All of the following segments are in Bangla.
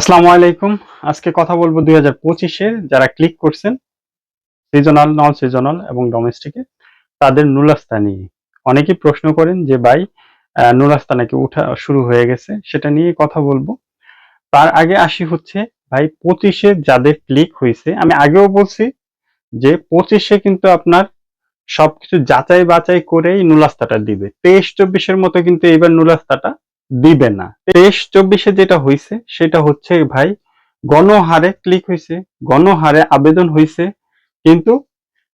আসসালামু আলাইকুম। আজকে কথা বলব দুই হাজার পঁচিশের যারা ক্লিক করছেন সিজনাল নন সিজনাল এবং ডোমেস্টিকে তাদের নুলাস্তা নিয়ে। অনেকেই প্রশ্ন করেন যে, ভাই নুলাস্তা নাকি উঠা, শুরু হয়ে গেছে? সেটা নিয়ে কথা বলব। তার আগে আসি হচ্ছে, ভাই, পঁচিশে যাদের ক্লিক হয়েছে, আমি আগেও বলছি যে, পঁচিশে কিন্তু আপনার সবকিছু যাচাই বাছাই করেই নুলাস্তাটা দিবে। তেইশ, চব্বিশের মতো কিন্তু এবার নুলাস্তাটা দিবে না। তেইশ চব্বিশে যেটা হয়েছে সেটা হচ্ছে ভাই, গণহারে ক্লিক হয়েছে গণহারে আবেদন হয়েছে কিন্তু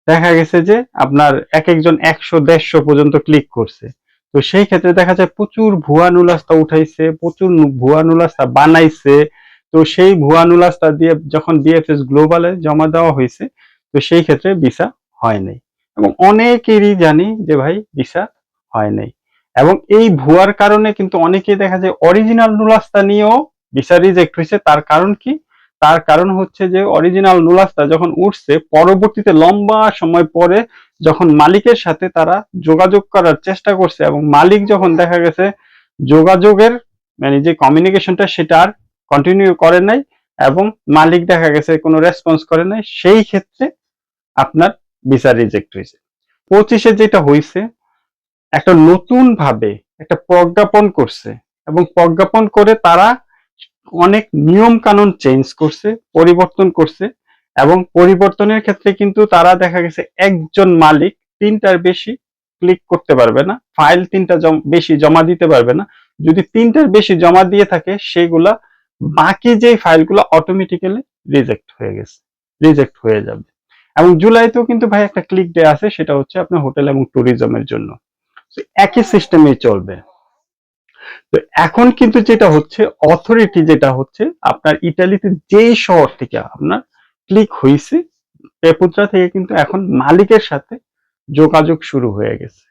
দেখা গেছে যে আপনার এক একজন একশো, দেড়শো পর্যন্ত ক্লিক করছে। তো সেই ক্ষেত্রে দেখা যায় প্রচুর ভুয়া নুলাস্তা উঠাইছে, প্রচুর ভুয়া নুলাস্তা বানাইছে। তো সেই ভুয়া নুলাস্তা দিয়ে যখন বিএফএস গ্লোবালে জমা দেওয়া হয়েছে তো সেই ক্ষেত্রে ভিসা হয় নাই। এবং অনেকেরই জানি যে ভাই, ভিসা হয় নাই। এবং এই ভুয়ার কারণে কিন্তু অনেকেই দেখা যায় অরিজিনাল নুলাস্তা নিয়েও ভিসা রিজেক্ট হয়েছে। তার কারণ কি? তার কারণ হচ্ছে যে অরিজিনাল নুলাস্তা যখন উঠছে, পরবর্তীতে লম্বা সময় পরে যখন মালিকের সাথে তারা যোগাযোগ করার চেষ্টা করছে এবং মালিক যখন দেখা গেছে যোগাযোগের মানে যে কমিউনিকেশনটা সেটা আর কন্টিনিউ করে নাই এবং মালিক দেখা গেছে কোনো রেসপন্স করে নাই, সেই ক্ষেত্রে আপনার ভিসা রিজেক্ট হয়েছে। পঁচিশে যেটা হয়েছে একটা নতুন ভাবে একটা প্রজ্ঞাপন করছে এবং প্রজ্ঞাপন করে তারা অনেক নিয়ম কানুন চেঞ্জ করছে, পরিবর্তন করছে এবং পরিবর্তনের ক্ষেত্রে কিন্তু তারা দেখা গেছে একজন মালিক তিনটার বেশি ক্লিক করতে পারবে না ফাইল তিনটা বেশি জমা দিতে পারবে না। যদি তিনটার বেশি জমা দিয়ে থাকে সেগুলা বাকি যে ফাইলগুলো অটোমেটিক্যালি রিজেক্ট হয়ে গেছে রিজেক্ট হয়ে যাবে। এবং জুলাইতেও কিন্তু ভাই একটা ক্লিক ডে আছে, সেটা হচ্ছে আপনার হোটেল এবং ট্যুরিজমের জন্য। একই সিস্টেমে চলবে। তো এখন কিন্তু যেটা হচ্ছে অথরিটি যেটা হচ্ছে, আপনার ইটালিতে যেই শহর থেকে আপনার ক্লিক হয়েছে পেপুত্রা থেকে কিন্তু এখন মালিকের সাথে যোগাযোগ শুরু হয়ে গেছে।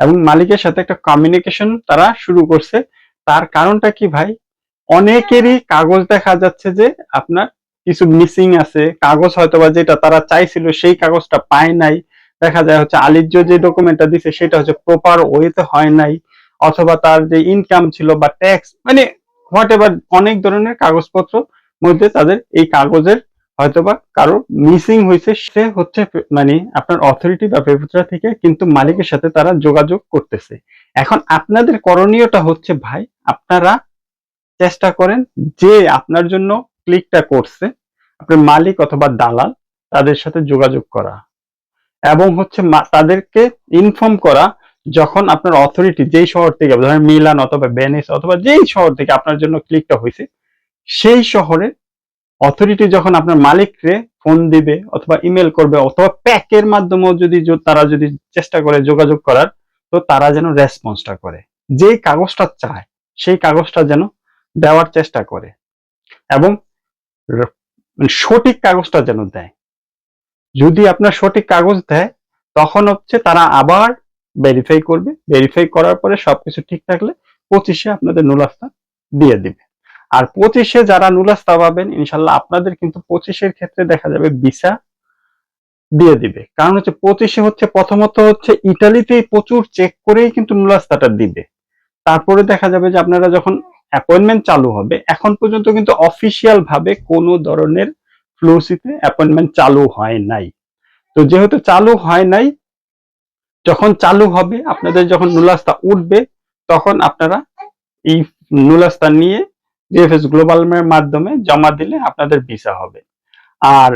এবং মালিকের সাথে একটা কমিউনিকেশন তারা শুরু করছে। তার কারণটা কি ভাই? অনেকেরই কাগজ দেখা যাচ্ছে যে আপনার কিছু মিসিং আছে। কাগজ হয়তোবা যেটা তারা চাইছিল, সেই কাগজটা পায় নাই। দেখা যায় হচ্ছে আলিজ্য যে ডকুমেন্টটা দিছে, সেটা হচ্ছে প্রপার ওয়েতে হয় নাই, অথবা তার যে ইনকাম ছিল বা ট্যাক্স মানে হোয়াট এভার অনেক ধরনের কাগজপত্র মধ্যে তাদের এই কাগজের হয়তোবা কারও মিসিং হয়েছে, সে হচ্ছে মানে আপনার অথরিটি বা পেপুত্রা থেকে কিন্তু মালিকের সাথে তারা যোগাযোগ করতেছে। এখন আপনাদের করণীয়টা হচ্ছে ভাই, আপনারা চেষ্টা করেন যে আপনার জন্য ক্লিকটা করছে, আপনার মালিক অথবা দালাল তাদের সাথে যোগাযোগ করা। এবং হচ্ছে তাদেরকে ইনফর্ম করা যখন আপনার অথরিটি যেই শহর থেকে, ধরেন মিলান অথবা বেনিস অথবা যেই শহর থেকে আপনার জন্য ক্লিকটা হয়েছে সেই শহরে অথরিটি যখন আপনার মালিককে ফোন দিবে অথবা ইমেল করবে অথবা প্যাকের মাধ্যমেও যদি তারা যদি চেষ্টা করে যোগাযোগ করার, তো তারা যেন রেসপন্সটা করে। যেই কাগজটা চায়, সেই কাগজটা যেন দেওয়ার চেষ্টা করে। এবং মানে সঠিক কাগজটা যেন দেয়। যদি আপনার সঠিক কাগজ দেয়, তখন হচ্ছে তারা আবার ভেরিফাই করবে। ভেরিফাই করার পরে সবকিছু ঠিক থাকলে পঁচিশে আপনাদের নুলাস্তা দিয়ে দিবে। আর পঁচিশে যারা নুলাস্তা পাবেন, ইনশাল্লাহ আপনাদের কিন্তু পঁচিশের ক্ষেত্রে দেখা যাবে ভিসা দিয়ে দিবে। কারণ হচ্ছে পঁচিশে হচ্ছে প্রথমত হচ্ছে ইটালিতেই প্রচুর চেক করেই কিন্তু নুলাস্তাটা দিবে। তারপরে দেখা যাবে যে আপনারা যখন অ্যাপয়েন্টমেন্ট চালু হবে, এখন পর্যন্ত কিন্তু অফিসিয়াল ভাবে কোনো ধরনের ফ্লোসিতে অ্যাপয়েন্টমেন্ট চালু হয় নাই। তো যেহেতু চালু হয় নাই, যখন চালু হবে, আপনাদের যখন নুলাস্তা উঠবে, তখন আপনারা এই নুলাস্তা নিয়ে বিএফএস গ্লোবালের মাধ্যমে জমা দিলে আপনাদের ভিসা হবে। আর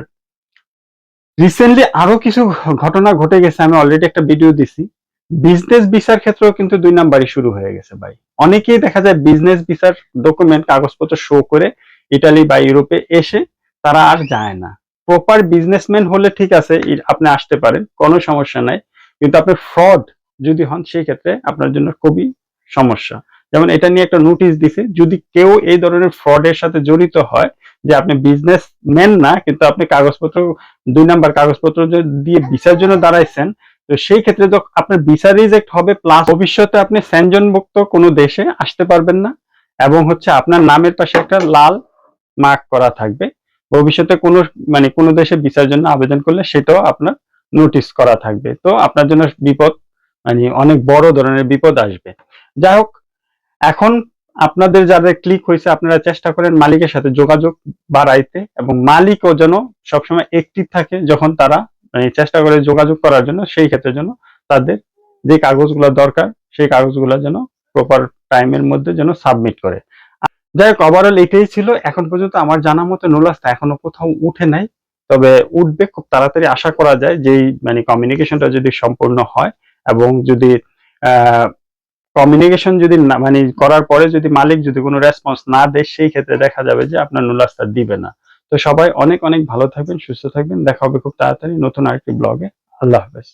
রিসেন্টলি আরও কিছু ঘটনা ঘটে গেছে, আমি অলরেডি একটা ভিডিও দিছি। বিজনেস ভিসার ক্ষেত্রেও কিন্তু দুই নাম্বারই শুরু হয়ে গেছে ভাই। অনেকেই দেখা যায় বিজনেস ভিসার ডকুমেন্ট কাগজপত্র শো করে ইটালি বা ইউরোপে এসে তারা আর যায় না। প্রপার বিজনেসম্যান হলে ঠিক আছে আপনি আসতে পারেন, কোনো সমস্যা নাই। কিন্তু আপনি ফ্রড যদি হন, সেই ক্ষেত্রে আপনার জন্য খুবই সমস্যা। যেমন এটা নিয়ে একটা নোটিশ দিছে, যদি কেউ এই ধরনের ফ্রডের সাথে জড়িত হয়, যে আপনি বিজনেস ম্যান না, কিন্তু আপনি কাগজপত্র, দুই নাম্বার কাগজপত্র দিয়ে ভিসার জন্য দাঁড়াইছেন, তো সেই ক্ষেত্রে তো আপনার ভিসা রিজেক্ট হবে প্লাস ভবিষ্যতে আপনি স্যানজনমুক্ত কোনো দেশে আসতে পারবেন না। এবং হচ্ছে আপনার নামের পাশে একটা লাল মার্ক করা থাকবে। ভবিষ্যতে কোনো মানে কোনো দেশে ভিসার জন্য আবেদন করলে সেটাও আপনার নোটিস করা থাকবে। তো আপনার জন্য বিপদ মানে অনেক বড় ধরনের বিপদ আসবে। যাই হোক, এখন আপনাদের যাদের ক্লিক হয়েছে, আপনারা চেষ্টা করেন মালিকের সাথে যোগাযোগ বাড়াইতে এবং মালিকও যেন সবসময় অ্যাক্টিভ থাকে যখন তারা মানে চেষ্টা করে যোগাযোগ করার জন্য, সেই ক্ষেত্রে যেন তাদের যে কাগজগুলো দরকার, সেই কাগজগুলো যেন প্রপার টাইমের মধ্যে যেন সাবমিট করে। যাই হোক ওভারঅল এটাই ছিল। এখন পর্যন্ত আমার জানা মতো নোলাস্তা এখনও কোথাও উঠে নাই। তবে উঠবে খুব তাড়াতাড়ি আশা করা যায় যেই মানে কমিউনিকেশনটা যদি সম্পূর্ণ হয় এবং যদি কমিউনিকেশন যদি মানে করার পরে যদি মালিক যদি কোনো রেসপন্স না দেয়, সেই ক্ষেত্রে দেখা যাবে যে আপনার নুলাস্তা দিবে না। তো সবাই অনেক অনেক ভালো থাকবেন, সুস্থ থাকবেন। দেখা হবে খুব তাড়াতাড়ি নতুন আরেকটি ব্লগে আল্লাহ হাফেজ।